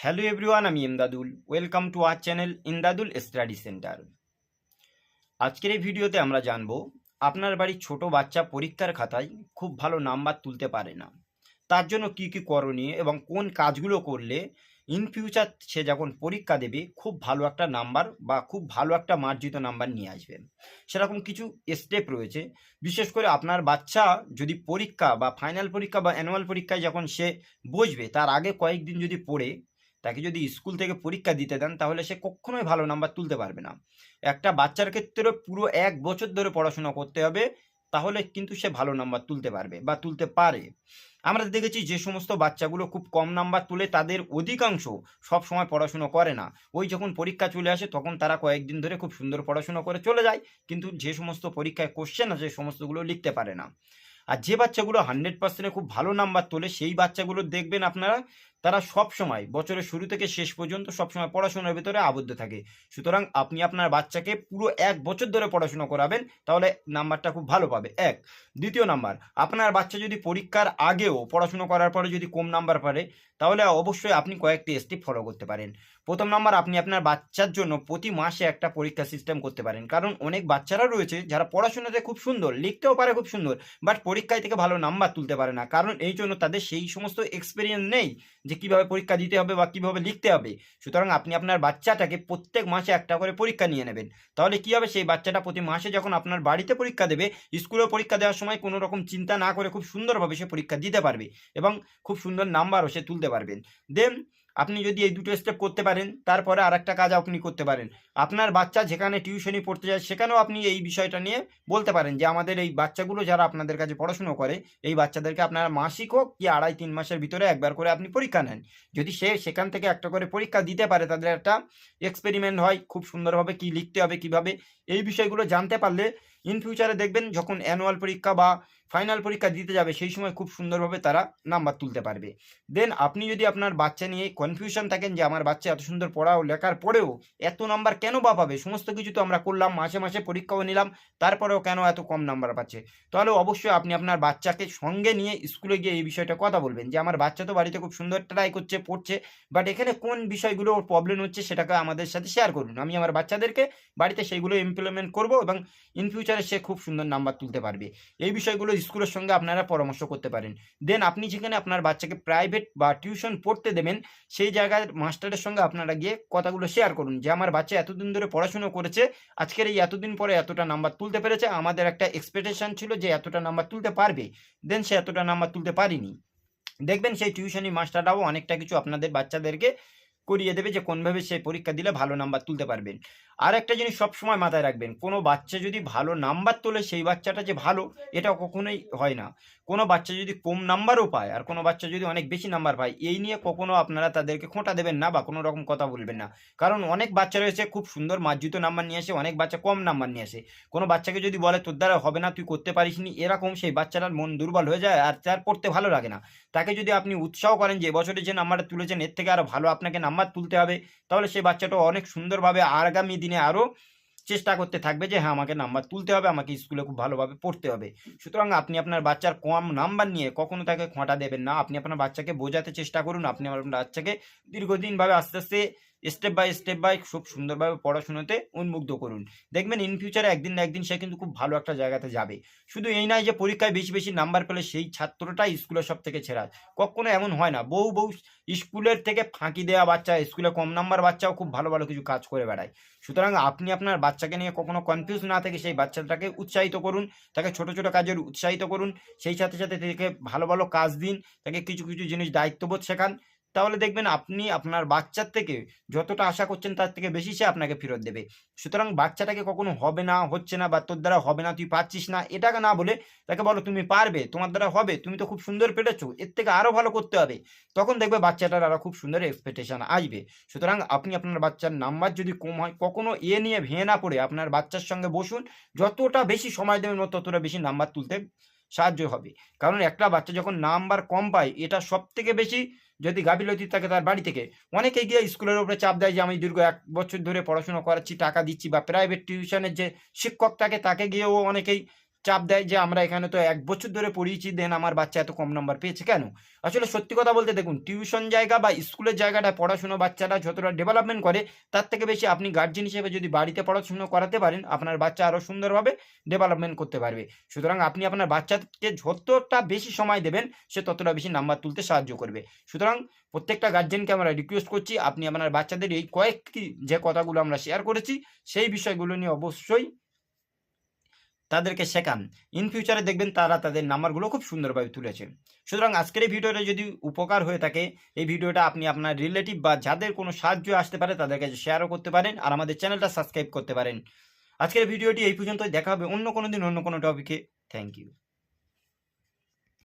Hello everyone আমি Imdadul. Welcome to our channel Imdadul study centre আজকের এই ভিডিওতে আমরা জানব, আপনার বাড়ির ছোট বাচ্চা পরীক্ষার খাতায় খুব ভালো নাম্বার তুলতে পারে না। তার জন্য কি কি করণীয় এবং কোন কাজগুলো করলে ইন ফিউচার সে যখন পরীক্ষা দেবে, খুব ভালো একটা নাম্বার বা খুব ভালো একটা মার্জিত নাম্বার নিয়ে আসবে। সেরকম কিছু স্টেপ রয়েছে। বিশেষ করে আপনার বাচ্চা যদি পরীক্ষা বা ফাইনাল পরীক্ষা বা অ্যানুয়াল পরীক্ষায় যখন সে বসবে, তার আগে কয়েকদিন যদি পড়ে তাকে যদি স্কুল থেকে পরীক্ষা দিতে দেন, তাহলে সে কখনোই ভালো নাম্বার তুলতে পারবে না। একটা বাচ্চার ক্ষেত্রে পুরো এক বছর ধরে পড়াশোনা করতে হবে, তাহলে কিন্তু সে ভালো নাম্বার তুলতে পারবে বা তুলতে পারে। আমরা দেখেছি যে সমস্ত বাচ্চাগুলো খুব কম নাম্বার তুলে তাদের অধিকাংশ সব সময় পড়াশুনো করে না। ওই যখন পরীক্ষা চলে আসে, তখন তারা কয়েকদিন ধরে খুব সুন্দর পড়াশুনো করে চলে যায়, কিন্তু যে সমস্ত পরীক্ষায় কোশ্চেন আছে সমস্তগুলো লিখতে পারে না। আর যে বাচ্চাগুলো হান্ড্রেড পার্সেন্টে খুব ভালো নাম্বার তোলে, সেই বাচ্চাগুলো দেখবেন আপনারা তারা সব সময় বছরের শুরু থেকে শেষ পর্যন্ত সবসময় পড়াশোনার ভিতরে আবদ্ধ থাকে। সুতরাং আপনি আপনার বাচ্চাকে পুরো এক বছর ধরে পড়াশোনা করাবেন, তাহলে নাম্বারটা খুব ভালো পাবে। এক। দ্বিতীয় নাম্বার, আপনার বাচ্চা যদি পরীক্ষার আগেও পড়াশুনো করার পরে যদি কম নাম্বার পারে, তাহলে অবশ্যই আপনি কয়েকটি স্টেপ ফলো করতে পারেন। প্রথম নাম্বার, আপনি আপনার বাচ্চার জন্য প্রতি মাসে একটা পরীক্ষা সিস্টেম করতে পারেন। কারণ অনেক বাচ্চারা রয়েছে যারা পড়াশোনাতে খুব সুন্দর, লিখতেও পারে খুব সুন্দর বাট পরীক্ষায় থেকে ভালো নাম্বার তুলতে পারে না। কারণ এই জন্য তাদের সেই সমস্ত এক্সপিরিয়েন্স নেই যে কীভাবে পরীক্ষা দিতে হবে বা কীভাবে লিখতে হবে। সুতরাং আপনি আপনার বাচ্চাটাকে প্রত্যেক মাসে একটা করে পরীক্ষা নিয়ে নেবেন। তাহলে কি হবে? সেই বাচ্চাটা প্রতি মাসে যখন আপনার বাড়িতে পরীক্ষা দেবে স্কুলে পরীক্ষা দেওয়ার সময় কোনো রকম চিন্তা না করে খুব সুন্দরভাবে সে পরীক্ষা দিতে পারবে এবং খুব সুন্দর নাম্বারও সে তুলতে পারবেন। দেন আপনি যদি এই দুটো স্টেপ করতে পারেন, তারপরে আর একটা কাজ আপনি করতে পারেন। আপনার বাচ্চা যেখানে টিউশনি পড়তে যায়, সেখানেও আপনি এই বিষয়টা নিয়ে বলতে পারেন যে, আমাদের এই বাচ্চাগুলো যারা আপনাদের কাছে পড়াশুনো করে, এই বাচ্চাদেরকে আপনারা মাসিক হোক কি আড়াই, তিন মাসের ভিতরে একবার করে আপনি পরীক্ষা নেন। যদি সে সেখান থেকে একটা করে পরীক্ষা দিতে পারে, তাদের একটা এক্সপেরিমেন্ট হয়, খুব সুন্দরভাবে কি লিখতে হবে, কীভাবে, এই বিষয়গুলো জানতে পারলে ইন ফিউচারে দেখবেন যখন অ্যানুয়াল পরীক্ষা বা ফাইনাল পরীক্ষা দিতে যাবে, সেই সময় খুব সুন্দরভাবে তারা নাম্বার তুলতে পারবে। দেন আপনি যদি আপনার বাচ্চা নিয়ে কনফিউশন থাকেন যে আমার বাচ্চা এত সুন্দর পড়াও লেখার পরেও এত নাম্বার কেন বা পাবে? সমস্ত কিছু তো আমরা করলাম, মাসে মাসে পরীক্ষাও নিলাম, তারপরেও কেন এত কম নাম্বার পাচ্ছে? তাহলে অবশ্যই আপনি আপনার বাচ্চাকে সঙ্গে নিয়ে স্কুলে গিয়ে এই বিষয়টা কথা বলবেন যে, আমার বাচ্চা তো বাড়িতে খুব সুন্দর ট্রাই করছে, পড়ছে বাট এখানে কোন বিষয়গুলো ওর প্রবলেম হচ্ছে সেটাকে আমাদের সাথে শেয়ার করুন। আমি আমার বাচ্চাদেরকে বাড়িতে সেইগুলো ইমপ্লিমেন্ট করব এবং ইন ফিউচারে সে খুব সুন্দর নাম্বার তুলতে পারবে। এই বিষয়গুলো স্কুলের সঙ্গে আপনারা পরামর্শ করতে পারেন। দেন আপনি যেখানে আপনার বাচ্চাকে প্রাইভেট বা টিউশন পড়তে দেবেন, সেই জায়গার মাস্টারের সঙ্গে আপনারা গিয়ে কথাগুলো শেয়ার করুন যে, আমার বাচ্চা এতদিন ধরে পড়াশুনো করেছে, আজকের এই এতদিন পরে এতটা নাম্বার তুলতে পেরেছে, আমাদের একটা এক্সপেকটেশন ছিল যে এতটা নাম্বার তুলতে পারবে। দেন সে এতটা নাম্বার তুলতে পারিনি। দেখবেন সেই টিউশনি মাস্টাররাও অনেকটা কিছু আপনাদের বাচ্চাদেরকে করিয়ে দেবে যে কোনভাবে সে পরীক্ষা দিলে ভালো নাম্বার তুলতে পারবেন। আর একটা জিনিস সবসময় মাথায় রাখবেন, কোনো বাচ্চা যদি ভালো নাম্বার তোলে, সেই বাচ্চাটা যে ভালো এটা কখনোই হয় না। কোনো বাচ্চা যদি কম নাম্বারও পায়, আর কোনো বাচ্চা যদি অনেক বেশি নাম্বার পায়, এই নিয়ে কখনো আপনারা তাদেরকে খোঁটা দেবেন না বা কোনো রকম কথা বলবেন না। কারণ অনেক বাচ্চা রয়েছে, খুব সুন্দর মার্জিত নাম্বার নিয়ে আসে, অনেক বাচ্চা কম নাম্বার নিয়ে আসে। কোনো বাচ্চাকে যদি বলে, তোর দ্বারা হবে না, তুই করতে পারিস নি, এরকম সেই বাচ্চাটার মন দুর্বল হয়ে যায়, আর তার পড়তে ভালো লাগে না। তাকে যদি আপনি উৎসাহ করেন যে বছরে যে নাম্বারটা তুলেছেন, এর থেকে আরও ভালো আপনাকে নাম্বার তুলতে হবে। তাহলে সেই বাচ্চাটা অনেক সুন্দরভাবে আগামী দিনে আরও চেষ্টা করতে থাকবে যে হ্যাঁ আমাকে নাম্বার তুলতে হবে, আমাকে স্কুলে খুব ভালোভাবে পড়তে হবে। সুতরাং আপনি আপনার বাচ্চার কম নাম্বার নিয়ে কখনো তাকে খোঁটা দেবেন না। আপনি আপনার বাচ্চাকে বোঝাতে চেষ্টা করুন। আপনি আপনার বাচ্চাকে দীর্ঘদিনভাবে আস্তে আস্তে স্টেপ বাই স্টেপ বাই খুব সুন্দরভাবে পড়াশোনাতে উন্মুগ্ধ করুন। দেখবেন ইন ফিউচারে একদিন না একদিন সে কিন্তু খুব ভালো একটা জায়গাতে যাবে। শুধু এই নয় যে পরীক্ষায় বেশি বেশি নাম্বার পেলে সেই ছাত্রটাই স্কুলের সব থেকে ছেড়া কখনো এমন হয় না বহু বহু স্কুলের থেকে ফাঁকি দেওয়া বাচ্চা স্কুলে কম নাম্বার বাচ্চাও খুব ভালো ভালো কিছু কাজ করে বেড়ায়। সুতরাং আপনি আপনার বাচ্চাকে নিয়ে কখনো কনফিউজ না থেকে সেই বাচ্চাটাকে উৎসাহিত করুন, তাকে ছোট ছোট কাজের উৎসাহিত করুন, সেই সাথে সাথে তাকে ভালো ভালো কাজ দিন, তাকে কিছু কিছু জিনিস দায়িত্ববোধ শেখান তাহলে দেখবেন আপনি আপনার বাচ্চার থেকে যতটা আশা করছেন তার থেকে বেশি সে আপনাকে ফেরত দেবে। সুতরাং বাচ্চাটাকে কখনো হবে না, হচ্ছে না বা তোর দ্বারা হবে না, তুই পারছিস না, এটাকে না বলে তাকে বলো তুমি পারবে, তোমার দ্বারা হবে, তুমি তো খুব সুন্দর পেরেছ, এর থেকে আরও ভালো করতে হবে। তখন দেখবে বাচ্চাটার আরও খুব সুন্দর এক্সপেকটেশন আসবে। সুতরাং আপনি আপনার বাচ্চার নাম্বার যদি কম হয়, কখনো এ নিয়ে ভেঙে না পড়ে, আপনার বাচ্চার সঙ্গে বসুন, যতটা বেশি সময় দেবেন, ততটা বেশি নাম্বার তুলতে সাহায্য হবে। কারণ একটা বাচ্চা যখন নাম্বার কম পায়, এটা সব থেকে বেশি যদি গাফিলতি থাকে তার বাড়ি থেকে, অনেকে গিয়ে স্কুলের উপরে চাপ দেয় যে, আমি দীর্ঘ এক বছর ধরে পড়াশোনা করাচ্ছি, টাকা দিচ্ছি। বা প্রাইভেট টিউশনের যে শিক্ষক থাকে, তাকে গিয়েও অনেকেই চাপ দেয় যে আমরা এখানে তো এক বছর ধরে পড়িয়েছি দেন আমার বাচ্চা এত কম নাম্বার পেয়েছে কেন? আসলে সত্যি কথা বলতে দেখুন টিউশন জায়গা বা স্কুলের জায়গাটা পড়াশুনো বাচ্চারা যতটা ডেভেলপমেন্ট করে, তার থেকে বেশি আপনি গার্জেন হিসেবে যদি বাড়িতে পড়াশুনো করাতে পারেন, আপনার বাচ্চা আরও সুন্দরভাবে ডেভেলপমেন্ট করতে পারবে। সুতরাং আপনি আপনার বাচ্চাকে যতটা বেশি সময় দেবেন, সে ততটা বেশি নাম্বার তুলতে সাহায্য করবে। সুতরাং প্রত্যেকটা গার্জেনকে আমরা রিকোয়েস্ট করছি, আপনি আপনার বাচ্চাদের এই কয়েকটি যে কথাগুলো আমরা শেয়ার করেছি, সেই বিষয়গুলো নিয়ে অবশ্যই তাদেরকে শেখান। ইন ফিউচারে দেখবেন তারা তাদের নাম্বারগুলো খুব সুন্দরভাবে তুলেছে। সুতরাং আজকের এই ভিডিওটা যদি উপকার হয়ে থাকে, এই ভিডিওটা আপনি আপনার রিলেটিভ বা যাদের কোনো সাহায্য আসতে পারে, তাদের কাছে শেয়ারও করতে পারেন আর আমাদের চ্যানেলটা সাবস্ক্রাইব করতে পারেন। আজকের ভিডিওটি এই পর্যন্তই। দেখা হবে অন্য কোনো দিন অন্য কোনো টপিকে থ্যাংক ইউ